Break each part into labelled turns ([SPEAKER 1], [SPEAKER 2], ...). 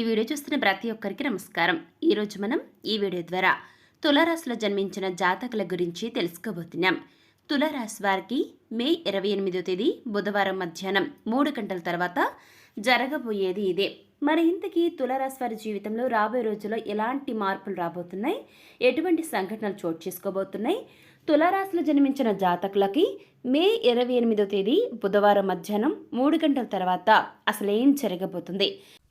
[SPEAKER 1] ఈ వీడియో చూస్తున్న ప్రతి ఒక్కరికి నమస్కారం. ఈరోజు మనం ఈ వీడియో ద్వారా తులారాశిలో జన్మించిన జాతకుల గురించి తెలుసుకోబోతున్నాం. తులారాశి వారికి మే ఇరవై ఎనిమిదో తేదీ బుధవారం మధ్యాహ్నం మూడు గంటల తర్వాత జరగబోయేది ఇదే. మరి ఇంతకీ తులారాశి వారి జీవితంలో రాబోయే రోజుల్లో ఎలాంటి మార్పులు రాబోతున్నాయి? ఎటువంటి సంఘటనలు చోటు చేసుకోబోతున్నాయి? తులారాశిలో జన్మించిన జాతకులకి మే ఇరవై ఎనిమిదో తేదీ బుధవారం మధ్యాహ్నం మూడు గంటల తర్వాత అసలేం జరగబోతుంది?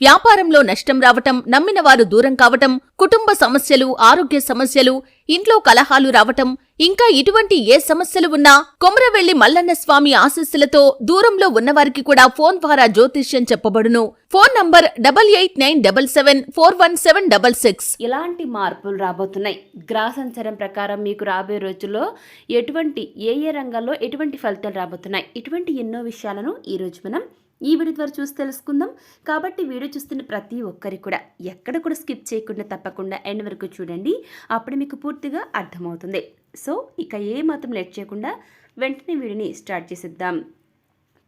[SPEAKER 2] వ్యాపారంలో నష్టం రావటం నమ్మిన వారు దూరం కావటం కుటుంబ సమస్యలు ఆరోగ్య సమస్యలు ఇంట్లో కలహాలు రావటం ఇంకా ఇటువంటి ఏ సమస్యలు ఉన్నా కొమరవెల్లి మల్లన్న స్వామి ఆశస్సులతో దూరంలో ఉన్నవారికి కూడా ఫోన్ ద్వారా జ్యోతిష్యం చెప్పబడును. Phone number double eight nine double seven four one seven double six.
[SPEAKER 1] ఎలాంటి మార్పులు రాబోతున్నాయి. గ్రహ సంచారం ప్రకారం మీకు రాబోయే రోజుల్లో ఎటువంటి ఏ ఏ రంగాల్లో ఎటువంటి ఫలితాలు రాబోతున్నాయి? ఇటువంటి ఎన్నో విషయాలను ఈరోజు మనం ఈ వీడియో ద్వారా చూసి తెలుసుకుందాం. కాబట్టి వీడియో చూస్తున్న ప్రతి ఒక్కరికి కూడా ఎక్కడ కూడా స్కిప్ చేయకుండా తప్పకుండా ఎండ్ వరకు చూడండి. అప్పుడు మీకు పూర్తిగా అర్థమవుతుంది. సో ఇక ఏ మాత్రం లేట్ చేయకుండా వెంటనే వీడియోని స్టార్ట్ చేసేద్దాం.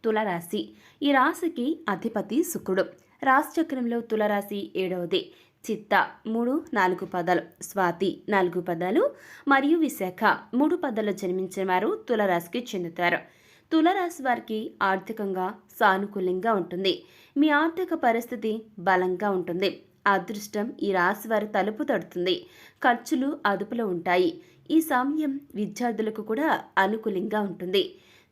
[SPEAKER 1] తులరాశి. ఈ రాశికి అధిపతి శుక్రుడు. రాశి చక్రంలో తులరాశి ఏడవది. చిత్త మూడు నాలుగు పదాలు. స్వాతి నాలుగు పదాలు. మరియు విశాఖ మూడు పదాలు జన్మించిన వారు తులరాశికి చెందుతారు. తులరాశి వారికి ఆర్థికంగా సానుకూలంగా ఉంటుంది. మీ ఆర్థిక పరిస్థితి బలంగా ఉంటుంది. అదృష్టం ఈ రాశి వారి తలుపు తడుతుంది. ఖర్చులు అదుపులో ఉంటాయి. ఈ సమయం విద్యార్థులకు కూడా అనుకూలంగా ఉంటుంది.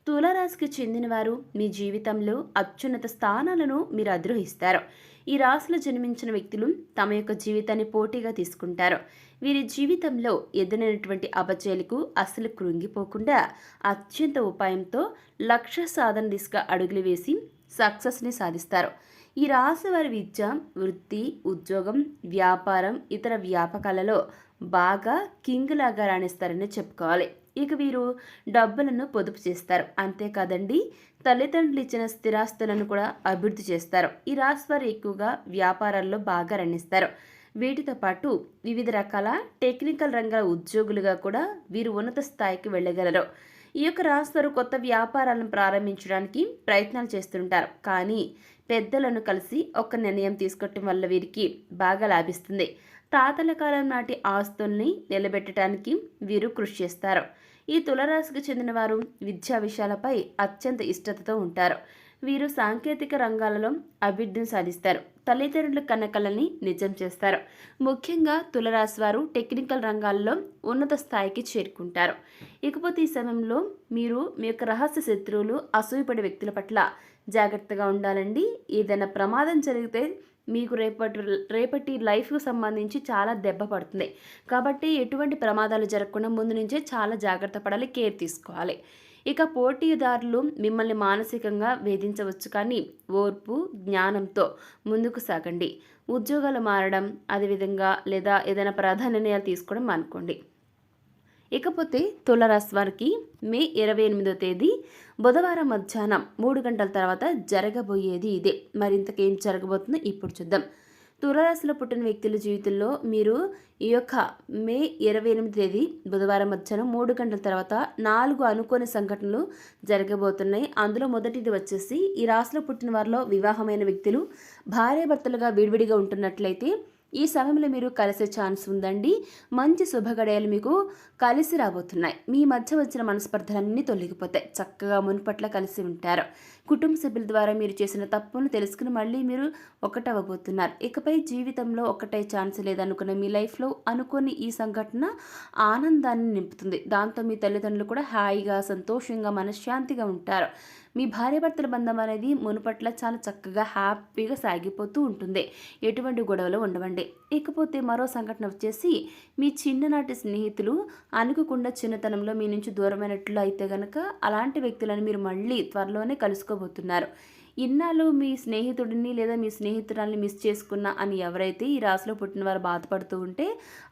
[SPEAKER 1] తులారాశికి చెందినవారు మీ జీవితంలో అత్యున్నత స్థానాలను మీరు అధిరోహిస్తారు. ఈ రాశిలో జన్మించిన వ్యక్తులు తమ యొక్క జీవితాన్ని పోటీగా తీసుకుంటారు. వీరి జీవితంలో ఎదురైనటువంటి అపజయాలకు అసలు కృంగిపోకుండా అత్యంత ఉపాయంతో లక్ష్య సాధన దిశగా అడుగులు వేసి సక్సెస్ని సాధిస్తారు. ఈ రాశి వారి విద్య వృత్తి ఉద్యోగం వ్యాపారం ఇతర వ్యాపకాలలో బాగా కింగ్లాగా రాణిస్తారని చెప్పుకోవాలి. ఇక వీరు డబ్బులను పొదుపు చేస్తారు. అంతేకాదండి తల్లిదండ్రులు ఇచ్చిన స్థిరాస్తులను కూడా అభివృద్ధి చేస్తారు. ఈ రాశి వారు ఎక్కువగా వ్యాపారాల్లో బాగా రణిస్తారు. వీటితో పాటు వివిధ రకాల టెక్నికల్ రంగాల ఉద్యోగులుగా కూడా వీరు ఉన్నత స్థాయికి వెళ్ళగలరు. ఈ యొక్క రాష్ట్రాలు కొత్త వ్యాపారాలను ప్రారంభించడానికి ప్రయత్నాలు చేస్తుంటారు. కానీ పెద్దలను కలిసి ఒక నిర్ణయం తీసుకోవటం వల్ల వీరికి బాగా లాభిస్తుంది. తాతల కాలం నాటి ఆస్తుల్ని నిలబెట్టడానికి వీరు కృషి చేస్తారు. ఈ తులరాశికి చెందిన వారు విద్యా విషయాలపై అత్యంత ఇష్టతతో ఉంటారు. వీరు సాంకేతిక రంగాలలో అభివృద్ధిని సాధిస్తారు. తల్లిదండ్రుల కనకలని నిజం చేస్తారు. ముఖ్యంగా తులరాశి వారు టెక్నికల్ రంగాల్లో ఉన్నత స్థాయికి చేరుకుంటారు. ఇకపోతే ఈ సమయంలో మీరు మీ యొక్క రహస్య శత్రువులు అసూయపడే వ్యక్తుల పట్ల జాగ్రత్తగా ఉండాలండి. ఏదైనా ప్రమాదం జరిగితే మీకు రేపటి రేపటి లైఫ్కు సంబంధించి చాలా దెబ్బ పడుతుంది. కాబట్టి ఎటువంటి ప్రమాదాలు జరగకుండా ముందు నుంచే చాలా జాగ్రత్త పడాలి కేర్ తీసుకోవాలి. ఇక పోటీదారులు మిమ్మల్ని మానసికంగా వేధించవచ్చు కానీ ఓర్పు జ్ఞానంతో ముందుకు సాగండి. ఉద్యోగాలు మారడం అదేవిధంగా లేదా ఏదైనా ప్రధాన నిర్ణయాలు తీసుకోవడం అనుకోండి ఇకపోతే తులరాశి వారికి మే ఇరవై ఎనిమిదో తేదీ బుధవారం మధ్యాహ్నం మూడు గంటల తర్వాత జరగబోయేది ఇదే. మరింతకేం జరగబోతుందో ఇప్పుడు చూద్దాం. తులరాశిలో పుట్టిన వ్యక్తుల జీవితంలో మీరు ఈ యొక్క మే ఇరవై ఎనిమిది తేదీ బుధవారం మధ్యాహ్నం మూడు గంటల తర్వాత నాలుగు అనుకోని సంఘటనలు జరగబోతున్నాయి. అందులో మొదటిది వచ్చేసి ఈ రాశిలో పుట్టిన వారిలో వివాహమైన వ్యక్తులు భార్యాభర్తలుగా విడివిడిగా ఉంటున్నట్లయితే ఈ సమయంలో మీరు కలిసే ఛాన్స్ ఉందండి. మంచి శుభగడయాలు మీకు కలిసి రాబోతున్నాయి. మీ మధ్య వచ్చిన మనస్పర్ధలన్నీ తొలగిపోతాయి. చక్కగా మునుపట్ల కలిసి ఉంటారు. కుటుంబ సభ్యుల ద్వారా మీరు చేసిన తప్పును తెలుసుకుని మళ్ళీ మీరు ఒకటవ్వబోతున్నారు. ఇకపై జీవితంలో ఒకటే ఛాన్స్ లేదనుకున్న మీ లైఫ్లో అనుకోని ఈ సంఘటన ఆనందాన్ని నింపుతుంది. దాంతో మీ తల్లిదండ్రులు కూడా హాయిగా సంతోషంగా మనశ్శాంతిగా ఉంటారు. మీ భార్యాభర్తల బంధం అనేది మునుపట్ల చాలా చక్కగా హ్యాపీగా సాగిపోతూ ఉంటుంది. ఎటువంటి గొడవలు ఉండవండి. ఇకపోతే మరో సంఘటన వచ్చేసి మీ చిన్ననాటి స్నేహితులు అనుకోకుండా చిన్నతనంలో మీ నుంచి దూరమైనట్లు అయితే గనక అలాంటి వ్యక్తులను మీరు మళ్ళీ త్వరలోనే కలుసుకో చేసుకోబోతున్నారు ఇన్నాళ్ళు మీ స్నేహితుడిని లేదా మీ స్నేహితురాల్ని మిస్ చేసుకున్న అని ఎవరైతే ఈ రాశిలో పుట్టిన వారు బాధపడుతూ ఉంటే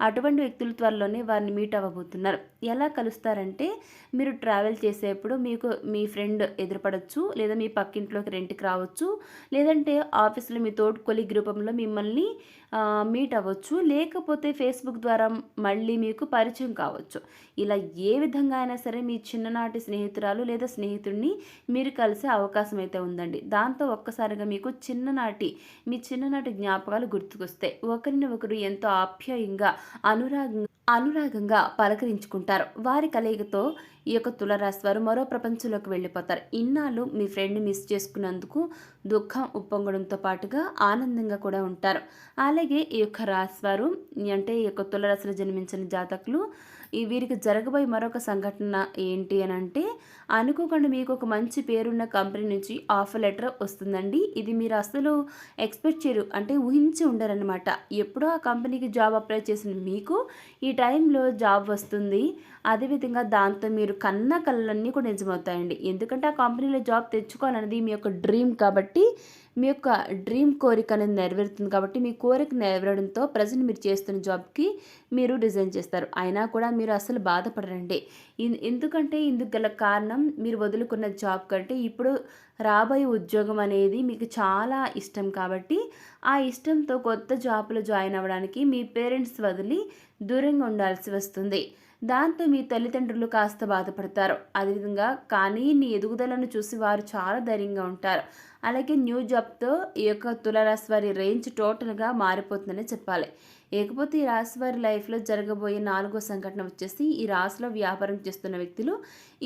[SPEAKER 1] అటువంటి వ్యక్తుల త్వరలోనే వారిని మీట్ అవ్వబోతున్నారు. ఎలా కలుస్తారంటే మీరు ట్రావెల్ చేసేప్పుడు మీకు మీ ఫ్రెండ్ ఎదురుపడవచ్చు లేదా మీ పక్కింట్లోకి రెంట్కి రావచ్చు లేదంటే ఆఫీస్లో మీ తోటి కొలిగ్ రూపంలో మిమ్మల్ని మీట్ అవ్వచ్చు. లేకపోతే ఫేస్బుక్ ద్వారా మళ్ళీ మీకు పరిచయం కావచ్చు. ఇలా ఏ విధంగా అయినా సరే మీ చిన్ననాటి స్నేహితురాలు లేదా స్నేహితుడిని మీరు కలిసే అవకాశం అయితే ఉందండి. దాంతో ఒక్కసారిగా మీకు చిన్ననాటి మీ చిన్ననాటి జ్ఞాపకాలు గుర్తుకొస్తాయి. ఒకరిని ఒకరు ఎంతో ఆప్యాయంగా అనురాగంగా అనురాగంగా పలకరించుకుంటారు. వారి కలయికతో ఈ యొక్క తులరాశి వారు మరో ప్రపంచంలోకి వెళ్ళిపోతారు. ఇన్నాళ్ళు మీ ఫ్రెండ్ని మిస్ చేసుకున్నందుకు దుఃఖం ఉప్పొంగడంతో పాటుగా ఆనందంగా కూడా ఉంటారు. అలాగే ఈ యొక్క రాశి వారు అంటే ఈ యొక్క తులరాశిలో జన్మించిన జాతకులు ఈ వీరికి జరగబోయే మరొక సంఘటన ఏంటి అని అంటే అనుకోకుండా మీకు ఒక మంచి పేరున్న కంపెనీ నుంచి ఆఫర్ లెటర్ వస్తుందండి. ఇది మీరు అసలు ఎక్స్పెక్ట్ చేయరు అంటే ఊహించి ఉండరనమాట ఎప్పుడో ఆ కంపెనీకి జాబ్ అప్లై చేసిన మీకు ఈ టైంలో జాబ్ వస్తుంది. అదేవిధంగా దాంతో మీరు కన్న కళ్ళన్నీ కూడా నిజమవుతాయండి. ఎందుకంటే ఆ కంపెనీలో జాబ్ తెచ్చుకోవాలన్నది మీ యొక్క డ్రీమ్ కాబట్టి మీ యొక్క డ్రీమ్ కోరిక అనేది నెరవేరుతుంది కాబట్టి మీ కోరిక నెరవేరడంతో ప్రజెంట్ మీరు చేస్తున్న జాబ్కి మీరు రిజైన్ చేస్తారు. అయినా కూడా మీరు అసలు బాధపడరండి. ఎందుకంటే ఇందుకు గల కారణం మీరు వదులుకున్న జాబ్ కంటే ఇప్పుడు రాబోయే ఉద్యోగం అనేది మీకు చాలా ఇష్టం కాబట్టి ఆ ఇష్టంతో కొత్త జాబ్లో జాయిన్ అవ్వడానికి మీ పేరెంట్స్ వదిలి దూరంగా ఉండాల్సి వస్తుంది. దాంతో మీ తల్లిదండ్రులు కాస్త బాధపడతారు. అదేవిధంగా కానీ నీ ఎదుగుదలను చూసి వారు చాలా ధైర్యంగా ఉంటారు. అలాగే న్యూ జాబ్తో ఈ యొక్క తులరాశి వారి రేంజ్ టోటల్గా మారిపోతుందని చెప్పాలి. ఇకపోతే ఈ రాశి వారి లైఫ్లో జరగబోయే నాలుగో సంఘటన వచ్చేసి ఈ రాశిలో వ్యాపారం చేస్తున్న వ్యక్తులు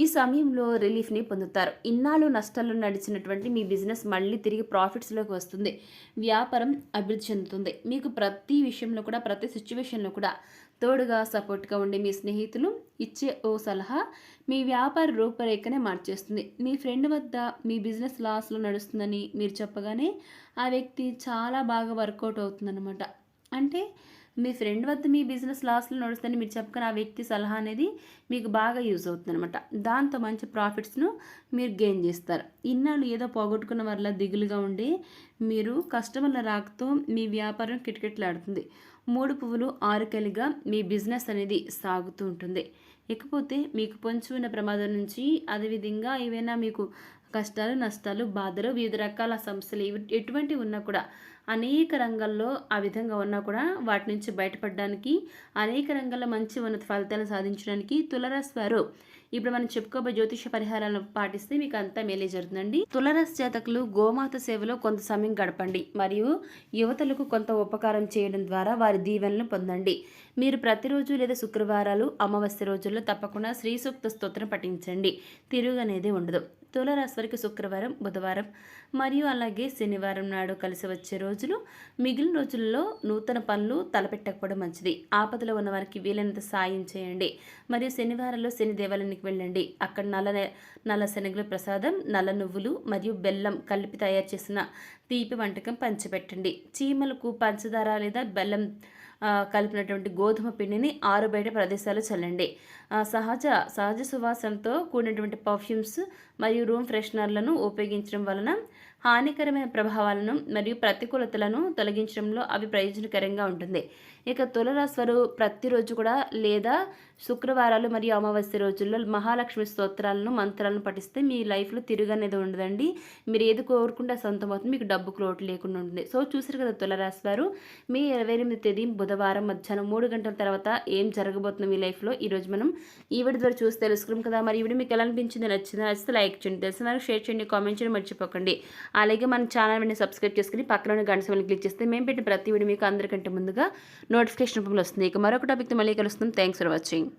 [SPEAKER 1] ఈ సమయంలో రిలీఫ్ని పొందుతారు. ఇన్నాళ్ళు నష్టాల్లో నడిచినటువంటి మీ బిజినెస్ మళ్ళీ తిరిగి ప్రాఫిట్స్లోకి వస్తుంది. వ్యాపారం అభివృద్ధి చెందుతుంది. మీకు ప్రతి విషయంలో కూడా ప్రతి సిచ్యువేషన్లో కూడా తోడుగా సపోర్ట్గా ఉండే మీ స్నేహితులు ఇచ్చే ఓ సలహా మీ వ్యాపార రూపరేఖనే మార్చేస్తుంది. మీ ఫ్రెండ్ వద్ద మీ బిజినెస్ లాస్లో నడుస్తుందని మీరు చెప్పగానే ఆ వ్యక్తి చాలా బాగా వర్కౌట్ అవుతుందన్నమాట. అంటే మీ ఫ్రెండ్ వద్ద మీ బిజినెస్ లాస్లో నడుస్తుందని మీరు చెప్పగానే ఆ వ్యక్తి సలహా అనేది మీకు బాగా యూజ్ అవుతుందనమాట దాంతో మంచి ప్రాఫిట్స్ను మీరు గెయిన్ చేస్తారు. ఇన్నాళ్ళు ఏదో పోగొట్టుకున్న వల్ల దిగులుగా ఉండి మీరు కస్టమర్ల రాకతో మీ వ్యాపారం కిటకిటలాడుతుంది. మూడు పువ్వులు ఆరుకలిగా మీ బిజినెస్ అనేది సాగుతూ ఉంటుంది. ఇకపోతే మీకు పొంచి ఉన్న ప్రమాదం నుంచి అదేవిధంగా ఏవైనా మీకు కష్టాలు నష్టాలు బాధలు వివిధ రకాల సమస్యలు ఎటువంటి ఎటువంటివి ఉన్నా కూడా అనేక రంగాల్లో ఆ విధంగా ఉన్నా కూడా వాటి నుంచి బయటపడడానికి అనేక రంగాల్లో మంచి ఉన్నత ఫలితాలు సాధించడానికి తులరాశి వారు ఇప్పుడు మనం చెప్పుకోబోయే జ్యోతిష పరిహారాలను పాటిస్తే మీకు అంతా మేలే జరుగుతుందండి. తులరాశి జాతకులు గోమాత సేవలో కొంత సమయం గడపండి. మరియు యువతలకు కొంత ఉపకారం చేయడం ద్వారా వారి దీవెనలు పొందండి. మీరు ప్రతిరోజు లేదా శుక్రవారాలు అమావాస్య రోజుల్లో తప్పకుండా శ్రీ సూక్త స్తోత్రం పఠించండి. తిరుగు అనేది ఉండదు. తులరాశి శుక్రవారం బుధవారం మరియు అలాగే శనివారం నాడు కలిసి వచ్చే రోజులు మిగిలిన రోజుల్లో నూతన పనులు తలపెట్టకపోవడం మంచిది. ఆపదలో ఉన్న వారికి వీలైనంత సాయం చేయండి. మరియు శనివారంలో శని దేవాలయానికి వెళ్ళండి. అక్కడ నల్ల నల్ల శనగల ప్రసాదం నల్ల నువ్వులు మరియు బెల్లం కలిపి తయారు చేసిన తీపి వంటకం పంచిపెట్టండి. చీమలకు పంచదార లేదా బెల్లం కలిపినటువంటి గోధుమ పిండిని ఆరుబయట ప్రదేశాలు చల్లండి. సహజ సహజ సువాసనతో కూడినటువంటి పర్ఫ్యూమ్స్ మరియు రూమ్ ఫ్రెషనర్లను ఉపయోగించడం వలన హానికరమైన ప్రభావాలను మరియు ప్రతికూలతలను తొలగించడంలో అవి ప్రయోజనకరంగా ఉంటుంది. ఇక తులరాశి వారు ప్రతిరోజు కూడా లేదా శుక్రవారాలు మరియు అమావాస్య రోజుల్లో మహాలక్ష్మి స్తోత్రాలను మంత్రాలను పఠిస్తే మీ లైఫ్లో తిరుగు అనేది ఉండదండి. మీరు ఏది కోరుకుంటే సొంతం అవుతుంది మీకు డబ్బుకు లోటు లేకుండా ఉంటుంది. సో చూసారు కదా తులరాశి వారు మీ ఇరవై ఎనిమిది తేదీ బుధవారం మధ్యాహ్నం మూడు గంటల తర్వాత ఏం జరగబోతుంది మీ లైఫ్లో ఈరోజు మనం ఈవిడ ద్వారా చూసి తెలుసుకున్నాం కదా. మరి ఈవిడ మీకు ఎలా అనిపించింది నచ్చింది నచ్చితే లైక్ చేయండి తెలిసిన వారికి షేర్ చేయండి కామెంట్ చేయండి మర్చిపోకండి. అలాగే మన ఛానల్ వెంటనే సబ్స్క్రైబ్ చేసుకుని పక్కన గంట సమయం క్లిక్ చేస్తే మేము పెట్టిన ప్రతి వీడియో మీకు అందరికంటే ముందుగా నోటిఫికేషన్ రూపంలో వస్తుంది. ఇక మరొక టాపిక్తో మళ్ళీ కలుస్తుంది థ్యాంక్స్ ఫర్ వాచింగ్